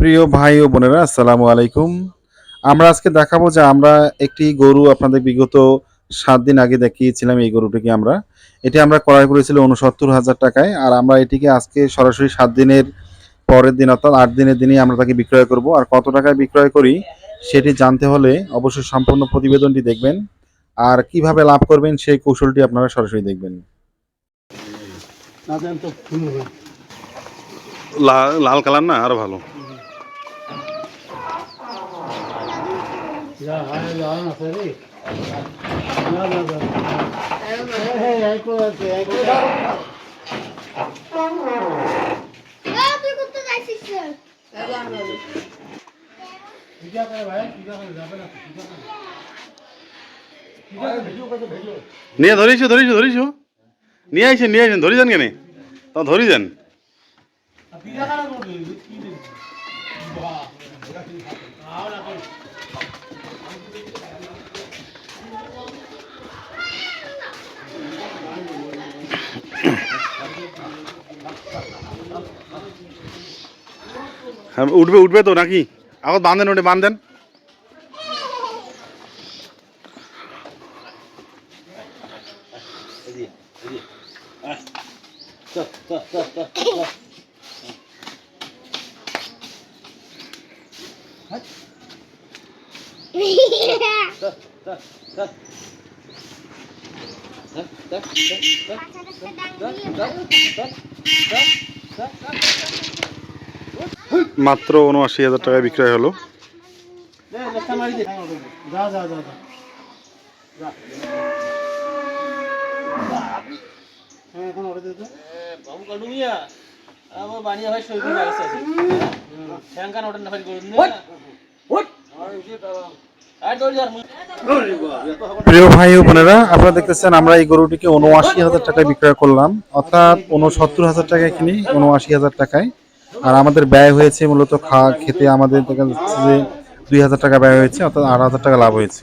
প্রিয় ভাই ও বোনেরা আসসালামু আলাইকুম। আমরা আজকে দেখাবো যে আমরা একটি গরু আপনাদের বিগত সাত দিন আগে দেখিয়েছিলাম এই গরুটিকে আমরা। এটি আমরা ক্রয় করেছিলাম উনসত্তর হাজার টাকায় আর আমরা এটিকে আজকে সরাসরি সাত দিনের পরের দিন অর্থাৎ আট দিনের দিনই আমরা তাকে বিক্রয় করব। আর কত টাকায় বিক্রয় করি সেটি জানতে হলে অবশ্যই সম্পূর্ণ প্রতিবেদনটি দেখবেন। আর কীভাবে লাভ করবেন সেই কৌশলটি আপনারা সরাসরি দেখবেন। লাল কালার না আরও ভালো। নিয়ে ধরিছো ধরিছো ধরিছো। নিয়ে আইছেন নিয়ে আইছেন ধরি যান কেনে তা ধরি যান হ্যাঁ উঠবে উঠবে তো নাকি? আবার বাঁধেন ওটা বাঁধেন মাত্র উনআশি হাজার টাকায় বিক্রয় হলো। হ্যাঁ বানিয়া প্রিয় ভাই বোনেরা, আপনারা দেখতেছেন আমরা এই গরুটিকে উনআশি হাজার টাকায় বিক্রয় করলাম। অর্থাৎ উনসত্তর হাজার টাকায় কিনি, উনআশি হাজার টাকায়। আর আমাদের ব্যয় হয়েছে মূলত খা, খেতে আমাদের দেখা যাচ্ছে যে দুই হাজার টাকা ব্যয় হয়েছে, অর্থাৎ আট হাজার টাকা লাভ হয়েছে।